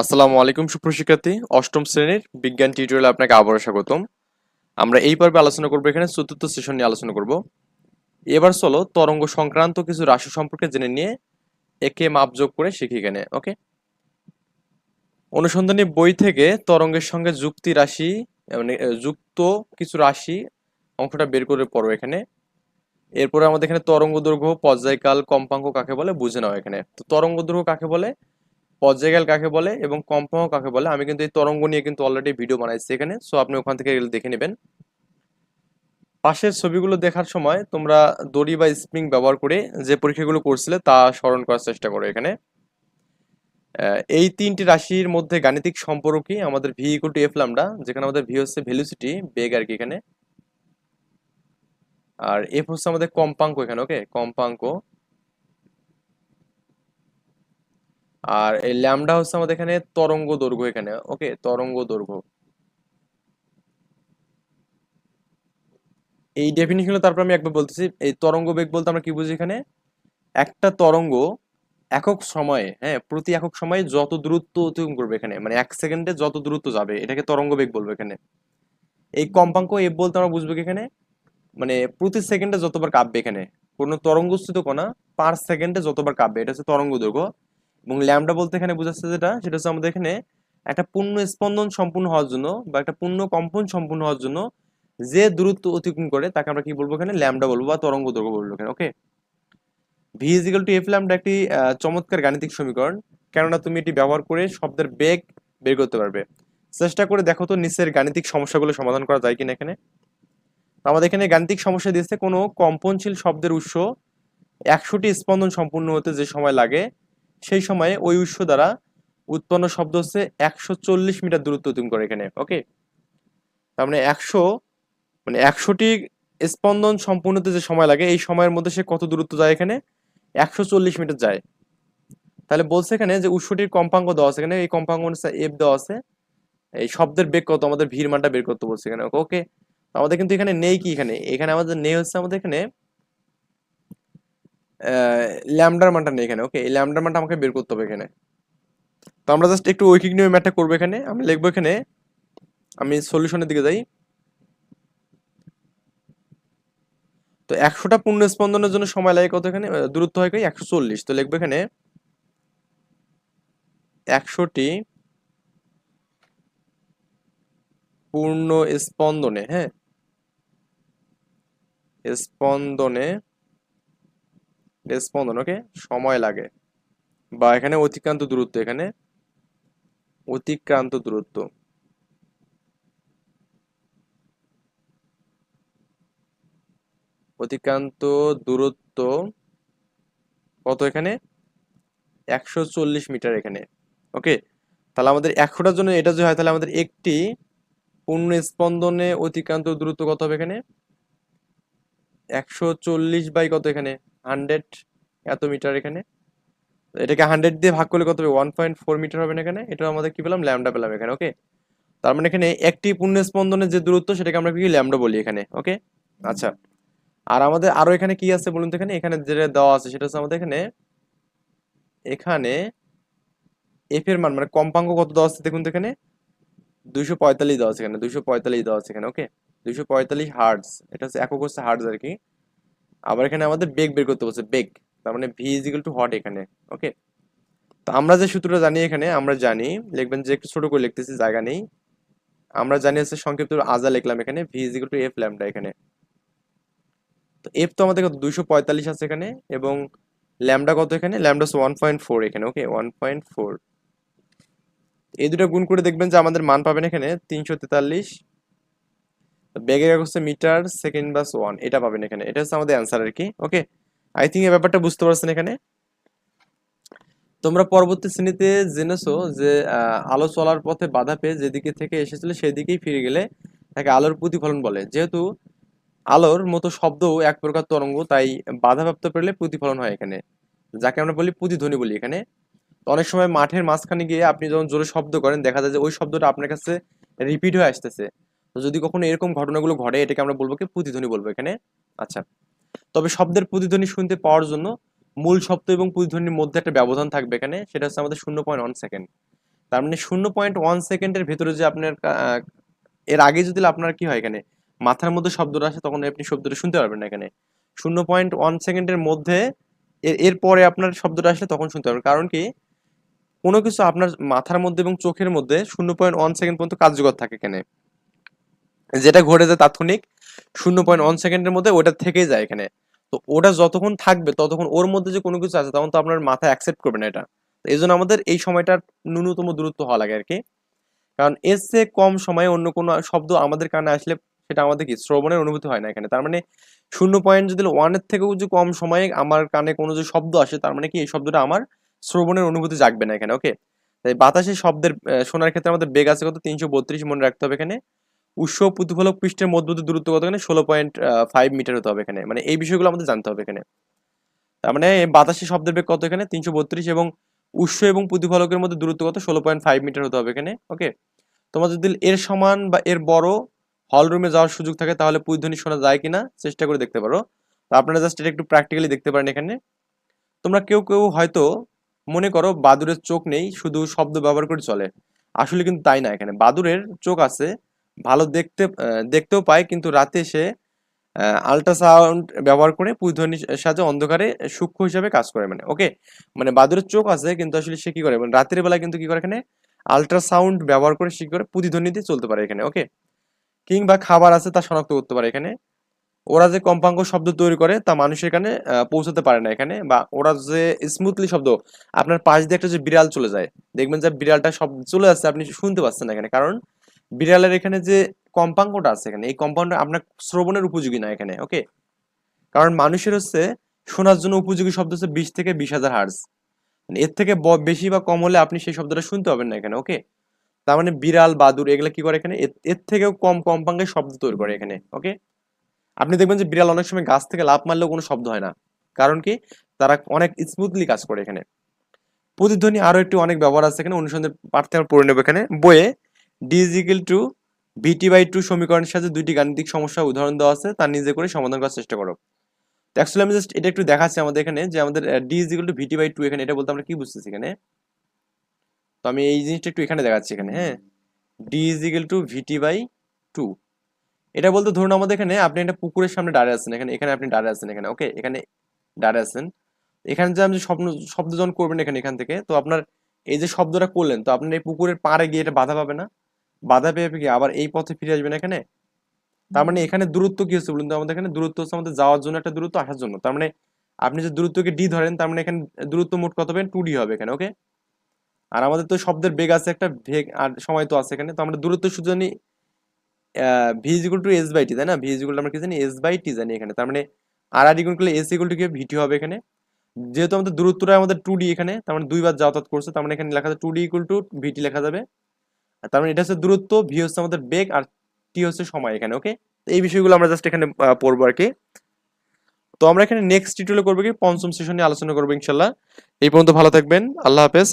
আসসালামু আলাইকুম সুপ্রশিক্ষার্থী অষ্টম শ্রেণির বিজ্ঞান টিউটোরিয়ালে আপনাকে আবারও স্বাগতম। আমরা এই পর্বে আলোচনা করব এখানে, চতুর্থ সেশন নিয়ে আলোচনা করব। এবার চলো তরঙ্গ সংক্রান্ত কিছু রাশি সম্পর্কে জেনে নিয়ে একে মাপযোগ করে শিখি এখানে, ওকে? অনুসন্ধানী বই থেকে তরঙ্গের সঙ্গে যুক্তি রাশি মানে যুক্ত কিছু রাশি অংশটা বের করে পড়ো এখানে। এরপরে আমাদের এখানে তরঙ্গ দৈর্ঘ্য পর্যায়কাল, কম্পাঙ্ক কাকে বলে, বুঝে নাও এখানে। তো তরঙ্গ দৈর্ঘ্য কাকে বলে? পর্যায়কাল কাকে বলে এবং কম্পাঙ্ক কাকে বলে, আমি কিন্তু এই তরঙ্গ নিয়ে কিন্তু অলরেডি ভিডিও বানাইছি এখানে সো আপনি ওখান থেকে দেখে নেবেন। পাশের ছবিগুলো দেখার সময় তোমরা দড়ি বা স্প্রিং ব্যবহার করে যে পরীক্ষাগুলো করছিলে তা স্মরণ করার চেষ্টা করো এখানে। এই তিনটি রাশির মধ্যে গাণিতিক সম্পর্ক কি আমাদের V equal to F lambda যেখানে আমাদের ভি হচ্ছে ভেলোসিটি বেগ আর কি এখানে। আর এফ হচ্ছে আমাদের কম্পাঙ্ক এখানে ওকে কম্পাঙ্ক। আর এই ল্যামডা হচ্ছে আমাদের এখানে তরঙ্গ দৈর্ঘ্য এখানে, ওকে? তরঙ্গ দৈর্ঘ্য। এই ডেফিনিশন তারপর আমি একবার বলতেছি, এই তরঙ্গ বেগ বলতে আমরা কি বুঝি এখানে? একটা তরঙ্গ একক সময়ে হ্যাঁ প্রতি একক সময়ে যত দূরত্ব অতিক্রম করবে এখানে মানে এক সেকেন্ডে যত দূরত্ব যাবে, এটাকে তরঙ্গ বেগ বলব এখানে। এই কম্পাঙ্ক এফ বলতে আমরা বুঝব এখানে? মানে প্রতি সেকেন্ডে যতবার কাঁপবে এখানে, কোনো তরঙ্গস্থিত কণা পার সেকেন্ডে যতবার কাঁপবে, এটা হচ্ছে তরঙ্গ দৈর্ঘ্য। এবং ল্যামডা বলতে এখানে বোঝাচ্ছে যেটা, সেটা হচ্ছে আমাদের এখানে একটা পূর্ণ স্পন্দন সম্পূর্ণ হওয়ার জন্য বা একটা পূর্ণ কম্পন সম্পূর্ণ হওয়ার জন্য যে দূরত্ব অতিক্রম করে, তাকে আমরা কি বলব এখানে? ল্যামডা বলব বা তরঙ্গ দৈর্ঘ্য বলব এখানে okay V to F lambda একটি চমৎকার গাণিতিক সমীকরণ, কেননা তুমি এটি ব্যবহার করে শব্দের বেগ বের করতে পারবে। চেষ্টা করে দেখো তো নিচের গাণিতিক সমস্যাগুলো সমাধান করা যায় কিনা এখানে। আমাদের এখানে গাণিতিক সমস্যা দিয়েছে, কোনো কম্পনশীল শব্দের উৎস একশোটি স্পন্দন সম্পূর্ণ হতে যে সময় লাগে সেই সময়ে ওই উৎস দ্বারা উৎপন্ন শব্দ হচ্ছে একশো চল্লিশ মিটার দূরত্ব অতিক্রম করে এখানে ওকে তার মানে একশো মানে একশোটি স্পন্দন সম্পূর্ণ হতে যে সময় লাগে, এই সময়ের মধ্যে সে কত দূরত্ব যায় এখানে? একশো চল্লিশ মিটার যায়। তাহলে বলছে এখানে যে উৎসটির কম্পাঙ্ক দেওয়া আছে এখানে, এই কম্পাঙ্ক এফ দেওয়া আছে। এই শব্দের বেগ কত? আমাদের ভিড় মানটা বের করতে বলছে এখানে ওকে আমাদের কিন্তু এখানে নেই কি এখানে? এখানে আমাদের নেই হচ্ছে আমাদের এখানে ল্যামডার মানটা নেই এখানে ওকে এই ল্যামডার মানটা আমাকে বের করতে হবে এখানে। তো আমরা জাস্ট একটু ঐকিক নিয়মে ম্যাটটা করব এখানে। আমি লিখব এখানে, আমি সলিউশনের দিকে যাই। তো একশোটা পূর্ণ স্পন্দনের জন্য সময় লাগে কত এখানে? দূরত্ব হয় কি একশো চল্লিশ। তো লিখব এখানে, একশোটি পূর্ণ স্পন্দনে হ্যাঁ? স্পন্দনে স্পন্দন ওকে সময় লাগে। বা এখানে অতিক্রান্ত দূরত্ব, এখানে অতিক্রান্ত দূরত্ব। অতিক্রান্ত দূরত্ব কত এখানে? একশো চল্লিশ মিটার এখানে ওকে তাহলে আমাদের একশোটার জন্য এটা যদি হয়, তাহলে আমাদের একটি পূর্ণ স্পন্দনে অতিক্রান্ত দূরত্ব কত হবে এখানে? একশো চল্লিশ বাই কত এখানে? হান্ড্রেড এত মিটার এখানে। এটাকে হান্ড্রেড দিয়ে ভাগ করলে কত হবে? ওয়ান পয়েন্ট ফোর মিটার হবে না এখানে? এটা আমাদের কি পেলাম? ল্যামডা পেলাম এখানে ওকে তার মানে এখানে একটি পূর্ণ স্পন্দনের যে দূরত্ব, সেটাকে আমরা কি ল্যামডা বলি এখানে ওকে আচ্ছা। আর আমাদের আরও এখানে কি আছে বলুন তো এখানে? এখানে যেটা দেওয়া আছে, সেটা হচ্ছে আমাদের এখানে এখানে এফ এর মান মানে কম্পাঙ্ক কত দেওয়া আছে দেখুন তো এখানে? দুইশো পঁয়তাল্লিশ দেওয়া আছে এখানে, দুইশো পঁয়তাল্লিশ দেওয়া আছে এখানে ওকে দুইশো পঁয়তাল্লিশ হার্টস এটা হচ্ছে একক হচ্ছে হার্টস আর কি। আবার এখানে আমাদের বেগ বের করতে বলছে, বেগ। তার মানে V is equal to hot এখানে ওকে তো আমরা যে সূত্রটা জানি এখানে, আমরা জানি, লিখবেন যে একটু ছোট করে লিখতেছি, জায়গা নেই। আমরা জানি হচ্ছে সংক্ষিপ্ত আজা লিখলাম এখানে V is equal to F lambda এখানে। তো এফ তো আমাদের দুইশো পঁয়তাল্লিশ আছে এখানে, এবং ল্যামডা কত এখানে? ল্যামডা ওয়ান পয়েন্ট ফোর এখানে ওকে ওয়ান পয়েন্ট ফোর এই দুটো গুণ করে দেখবেন যে আমাদের মান পাবেন এখানে, তিনশো তেতাল্লিশ বেগের একক হচ্ছে মিটার সেকেন্ড বাস ওয়ান এটা পাবেন এখানে। এটা হচ্ছে আমাদের অ্যান্সার আর কি ওকে আই থিঙ্ক এই ব্যাপারটা বুঝতে পারছেন এখানে? তোমরা পরবর্তী শ্রেণীতে জেনেছো যে আলো চলার পথে বাধা পেয়ে যেদিকে থেকে এসেছিল সেদিকেই ফিরে গেলে তাকে আলোর প্রতিফলন বলে। যেহেতু আলোর মতো শব্দও এক প্রকার তরঙ্গ, তাই বাধাপ্রাপ্ত পেলে প্রতিফলন হয় এখানে। যাকে আমরা বলি প্রতিধ্বনি বলি এখানে। অনেক সময় মাঠের মাঝখানে গিয়ে আপনি যখন জোরে শব্দ করেন, দেখা যায় যে ওই শব্দটা আপনার কাছে রিপিট হয়ে আসতেছে। তো যদি কখনো এরকম ঘটনাগুলো ঘটে, এটাকে আমরা বলব কি প্রতিধ্বনি বলব এখানে। আচ্ছা তবে শব্দের প্রতিধ্বনি শুনতে পাওয়ার জন্য মূল শব্দ এবং প্রতিধ্বনির মধ্যে একটা ব্যবধান থাকবে এখানে, সেটা হচ্ছে আমাদের শূন্য পয়েন্ট ওয়ান সেকেন্ড তার মানে শূন্য পয়েন্ট ওয়ান সেকেন্ডের ভেতরে যে আপনার এর আগে যদি আপনার কি হয় এখানে, মাথার মধ্যে শব্দটা আসে, তখন আপনি শব্দটা শুনতে পারবেন না এখানে। শূন্য পয়েন্ট ওয়ান সেকেন্ডের মধ্যে এর এরপরে আপনার শব্দটা আসলে তখন শুনতে পারবেন। কারণ কি, কোনো কিছু আপনার মাথার মধ্যে এবং চোখের মধ্যে শূন্য পয়েন্ট ওয়ান সেকেন্ড পর্যন্ত কার্যকর থাকে এখানে। যেটা ঘটে যায় তাৎক্ষণিক শূন্য পয়েন্ট ওয়ান সেকেন্ডের মধ্যে ওটা থেকেই যায় এখানে। তো ওটা যতক্ষণ থাকবে, ততক্ষণ ওর মধ্যে যে কোনো কিছু আছে, তখন তো আপনার মাথা অ্যাকসেপ্ট করবে না এটা। এই জন্য আমাদের এই সময়টার ন্যূনতম দূরত্ব হওয়া লাগে আর কি। কারণ এর চেয়ে কম সময়ে অন্য কোনো শব্দ আমাদের কানে আসলে সেটা আমাদের কি শ্রবণের অনুভূতি হয় না এখানে। তার মানে শূন্য পয়েন্ট যদি ওয়ানের থেকেও যে কম সময়ে আমার কানে কোনো যে শব্দ আসে, তার মানে কি এই শব্দটা আমার শ্রবণের অনুভূতি জাগবে না এখানে ওকে তাই বাতাসে শব্দের শোনার ক্ষেত্রে আমাদের বেগ আছে কত? তিনশো বত্রিশ মনে রাখতে হবে এখানে। উৎস প্রতিফলক পৃষ্ঠের মধ্যবর্তী দূরত্ব কত এখানে? ষোলো পয়েন্ট ফাইভ মিটার হতে হবে এখানে। মানে এই বিষয়গুলো আমাদের জানতে হবে এখানে। তার মানে বাতাসে শব্দের বেগ কত এখানে? তিনশো বত্রিশ এবং উৎস এবং প্রতিফলকের মধ্যে দূরত্ব কত? ষোলো পয়েন্ট ফাইভ মিটার হতে হবে এখানে। ওকে তোমার যদি এর সমান বা এর বড় হল রুমে যাওয়ার সুযোগ থাকে, তাহলে প্রতিধ্বনি শোনা যায় কিনা? চেষ্টা করে দেখতে পারো। তো আপনারা জাস্ট এটা একটু প্র্যাকটিক্যালি দেখতে পারেন এখানে। তোমরা কেউ কেউ হয়তো মনে করো বাদুরের চোখ নেই, শুধু শব্দ ব্যবহার করে চলে। আসলে কিন্তু তাই না এখানে। বাদুরের চোখ আছে ভালো দেখতে দেখতেও পায়, কিন্তু রাতে সে আল্ট্রাসাউন্ড ব্যবহার করে প্রতিধ্বনির সাহায্যে অন্ধকারে সূক্ষ্ম হিসাবে কাজ করে মানে ওকে মানে বাদুরের চোখ আছে, কিন্তু আসলে সে কি করে? মানে রাতের বেলায় কিন্তু কি করে এখানে? আল্ট্রাসাউন্ড ব্যবহার করে সে কি করে? প্রতিধ্বনিতে চলতে পারে এখানে ওকে কিংবা খাবার আছে, তা শনাক্ত করতে পারে এখানে। ওরা যে কম্পাঙ্ক শব্দ তৈরি করে, তা মানুষের এখানে পৌঁছাতে পারে না এখানে, বা ওরা যে স্মুথলি শব্দ, আপনার পাশ দিয়ে একটা যে বিড়াল চলে যায়, দেখবেন যে বিড়ালটা শব্দ চলে আসছে, আপনি শুনতে পাচ্ছেন না এখানে, কারণ বিড়ালের এখানে যে কম্পাঙ্কটা আছে এখানে, এই কম্পাউন্ড আপনার শ্রবণের উপযোগী না এখানে ওকে কারণ মানুষের হচ্ছে শোনার জন্য উপযোগী শব্দ হচ্ছে বিশ থেকে বিশ হাজার হার্জ এর থেকে বেশি বা কম হলে আপনি সেই শব্দটা শুনতে পাবেন না এখানে ওকে তার মানে বিড়াল বাদুর এগুলো কি করে এখানে? এর- থেকেও কম কম্পাঙ্কের শব্দ তৈরি করে এখানে ওকে আপনি দেখবেন যে বিড়াল অনেক সময় গাছ থেকে লাফ মারলেও কোনো শব্দ হয় না। কারণ কি? তারা অনেক স্মুথলি কাজ করে এখানে। প্রতিধ্বনি আরও একটি অনেক ব্যবহার আছে এখানে, অনুসন্ধান পাঠতে আমরা পড়ে নেব এখানে। বইয়ে D is equal to VT by two সমীকরণের সাথে দুইটি গাণিতিক সমস্যা উদাহরণ দেওয়া আছে, তা নিজে করে সমাধান করার চেষ্টা করো। অ্যাকচুয়ালি আমি জাস্ট এটা একটু দেখাচ্ছি আমাদের এখানে যে আমাদের D is equal to VT by two এখানে, এটা বলতে আমরা কি বুঝতেছি এখানে? তো আমি এই জিনিসটা একটু এখানে দেখাচ্ছি এখানে হ্যাঁ? D is equal to VT by two এটা বলতে ধরুন আমাদের এখানে আপনি একটা পুকুরের সামনে দাঁড়িয়ে আছেন, এখানে এখানে আপনি দাঁড়িয়ে আছেন, এখানে ওকে এখানে দাঁড়িয়ে আছেন। এখানে যে আপনি স্বপ্ন শব্দ যখন করবেন এখানে, এখান থেকে, তো আপনার এই যে শব্দটা করলেন, তো আপনার এই পুকুরের পাড়ে গিয়ে এটা বাধা পাবে না? বাধা পেয়ে কি আবার এই পথে ফিরে আসবেন এখানে? তার মানে এখানে দূরত্ব কি হচ্ছে বলুন তো? আমাদের এখানে দূরত্ব হচ্ছে আমাদের যাওয়ার জন্য একটা দূরত্ব আসার জন্য। তার মানে আপনি যে দূরত্বকে ডি ধরেন তার মানে এখানে দূরত্ব মোট কত পাবেন টু ডি হবে এখানে ওকে আর আমাদের তো শব্দের বেগ আছে একটা বেগ আর সময় তো আছে এখানে। তো আমরা দূরত্ব শুধু জানি V is to S by T তাই না? ভি ইজ আমরা কি জানি? এস বাই টি জানি এখানে। তার মানে আর আর ইকুয়াল করলে এস ইকুয়াল টু কি ভিটি হবে এখানে। যেহেতু আমাদের দূরত্বটা আমাদের টু ডি এখানে তার মানে দুইবার যাতায়াত করছে তার মানে এখানে লেখা যাবে two D equal to VT লেখা যাবে। তার মানে এটা হচ্ছে দূরত্ব ভি হচ্ছে আমাদের বেগ আর টি হচ্ছে সময় এখানে ওকে এই বিষয়গুলো আমরা জাস্ট এখানে পড়ব আর কি। তো আমরা এখানে নেক্সট টিউটোরিয়ালে করব কি, পঞ্চম সেশন নিয়ে আলোচনা করব ইনশাল্লাহ এই পর্যন্ত ভালো থাকবেন, আল্লাহ হাফেজ।